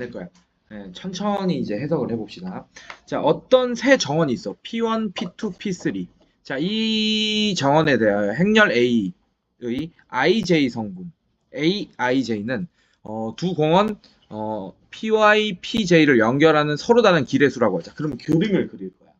될 거야. 예, 천천히 이제 해석을 해봅시다. 자, 어떤 세 정원이 있어? P1, P2, P3. 자, 이 정원에 대하여 행렬 A의 IJ 성분, AIJ는 어, 두 공원 어, PY, PJ를 연결하는 서로 다른 기례수라고 하자. 그럼 그림을 그릴 거야.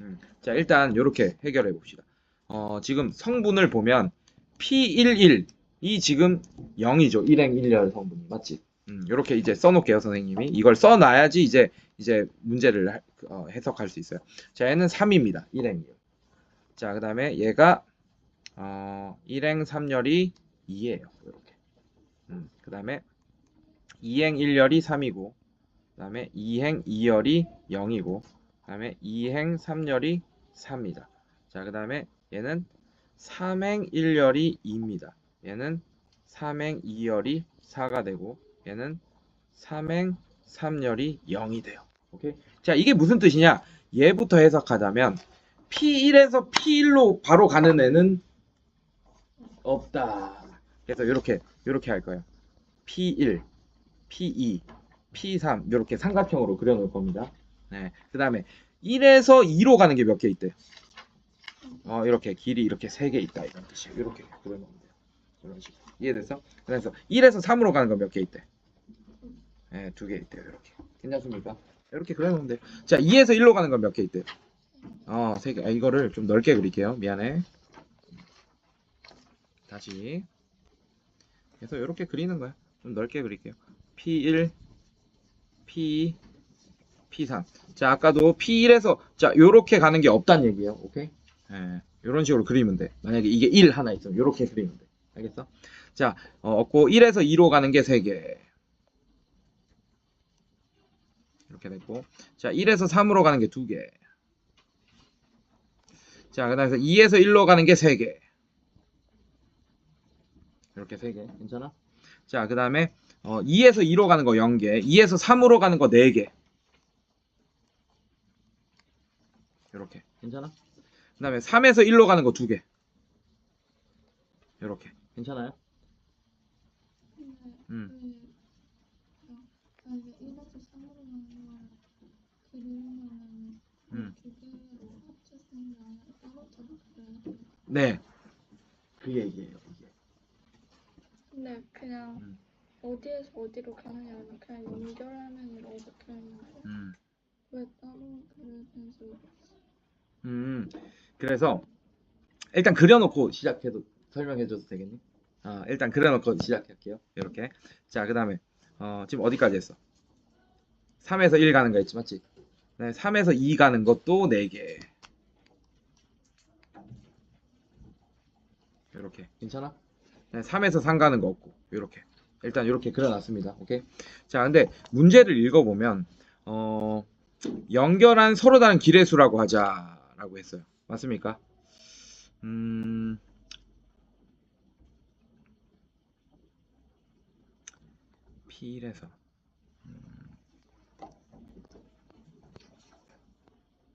음, 자, 일단 이렇게 해결해 봅시다. 어, 지금 성분을 보면 P11, 이 지금 0이죠. 일행일렬 성분이. 맞지? 음, 이렇게 이제 써놓을게요, 선생님이. 이걸 써놔야지 이제, 이제 문제를 할- 어, 해석할 수 있어요. 자, 얘는 3입니다. 일행이요. 자, 그 다음에 얘가, 어, 일행 3열이 2예요. 이렇게. 음, 그 다음에 2행 1열이 3이고, 그 다음에 2행 2열이 0이고, 그 다음에 2행 3열이 3이다. 자, 그 다음에 얘는 3행 1열이 2입니다. 얘는 3행 2열이 4가 되고, 얘는 3행 3열이 0이 돼요. 오케이? 자, 이게 무슨 뜻이냐? 얘부터 해석하자면 P1에서 P1로 바로 가는 애는 없다. 그래서 이렇게 이렇게 할 거예요. P1, P2, P3 이렇게 삼각형으로 그려 놓을 겁니다. 네. 그다음에 1에서 2로 가는 게 몇 개 있대? 어, 이렇게 길이 이렇게 세 개 있다 이런 뜻이에요. 이렇게 그려 놓으면 돼요. 이런 식으로. 이해됐어? 그래서 1에서 3으로 가는 거몇개 있대? 네, 두 개 있대요. 이렇게. 괜찮습니까? 이렇게 그려 놓으면 돼요. 자, 2에서 1로 가는 건 몇 개 있대요? 어, 세 개. 아, 이거를 좀 넓게 그릴게요. 미안해. 다시. 그래서 이렇게 그리는 거야. 좀 넓게 그릴게요. P1, P2, P3. 자, 아까도 P1에서 자, 요렇게 가는 게 없다는 얘기예요. 오케이? 예. 요런 식으로 그리면 돼. 만약에 이게 1 하나 있으면 요렇게 그리면 돼. 알겠어? 자, 어, 없고 1에서 2로 가는 게 3개. 이렇게 됐고. 자, 1에서 3으로 가는 게 2개. 자, 그다음에 2에서 1로 가는 게 3개. 이렇게 3개. 괜찮아? 자, 그 다음에 어, 2에서 2로 가는 거 0개. 2에서 3으로 가는 거 4개. 이렇게. 괜찮아? 그 다음에 3에서 1로 가는 거 2개. 이렇게. 괜찮아요? 음. 만약에 1에서 3으로 가는 걸 그리려면 음. 두 개를 합쳐서 쓰는 게 아니라 따로 따로 그려야 돼. 네. 그 얘기예요. 이게. 근데 그냥 음. 어디에서 어디로 가느냐 아니면 그냥 연결하면 어떻게 하는 거야? 음. 왜 따로 되는지 음, 그래서 일단 그려놓고 시작해도 설명해줘도 되겠니? 아, 일단 그려놓고 시작할게요. 이렇게. 자, 그 다음에 어, 지금 어디까지 했어? 3에서 1 가는 거 있지, 맞지? 네, 3에서 2 가는 것도 4개. 이렇게. 괜찮아? 네, 3에서 3 가는 거 없고. 이렇게. 일단 이렇게 그려놨습니다. 오케이? 자, 근데 문제를 읽어보면 어, 연결한 서로 다른 기례수라고 하자라고 했어요. 맞습니까? P1에서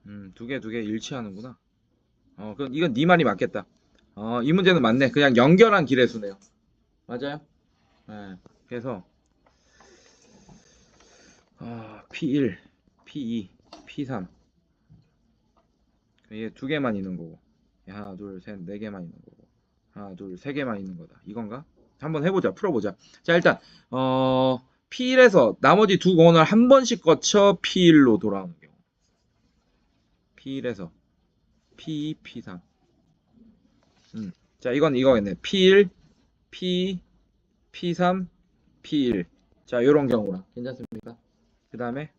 음, 두 개 두 개 일치하는구나. 어, 그 이건 네 말이 맞겠다. 어, 이 문제는 맞네. 그냥 연결한 기례수네요. 맞아요? 네. 그래서 어, P1, P2, P3 이게 두 개만 있는 거고 하나 둘 셋 네 개만 있는 거고 하나 둘 세 개만 있는 거다 이건가? 한번 해보자 풀어보자 자 일단 어 P1에서 나머지 두 공원을 한 번씩 거쳐 P1로 돌아오는 경우 P1에서 P2, P3 음. 자 이건 이거겠네 P1, P, P3, P1 자 요런 경우랑 괜찮습니까? 그 다음에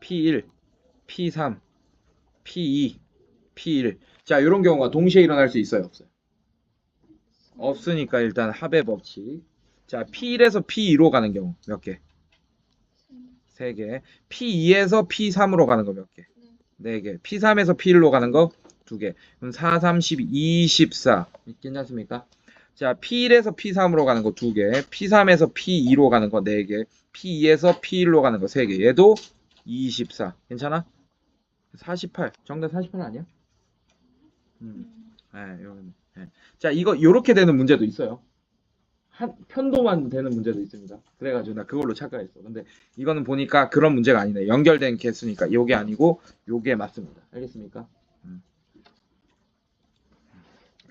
P1, P3, P2, P1. 자, 이런 경우가 동시에 일어날 수 있어요, 없어요? 없으니까 일단 합의 법칙. 자, P1에서 P2로 가는 경우 몇 개? 세 개. P2에서 P3으로 가는 거 몇 개? 네 개. P3에서 P1로 가는 거 두 개. 그럼 4, 3, 12, 24. 괜찮습니까? 자, P1에서 P3으로 가는 거 두 개. P3에서 P2로 가는 거 네 개. P2에서 P1로 가는 거 세 개. 얘도 24. 괜찮아? 48. 정답 48 아니야? 음. 네, 네. 자, 이거 요렇게 되는 문제도 있어요. 한 편도만 되는 문제도 있습니다. 그래가지고 나 그걸로 착각했어. 근데 이거는 보니까 그런 문제가 아니네. 연결된 개수니까 요게 아니고 요게 맞습니다. 알겠습니까? 음.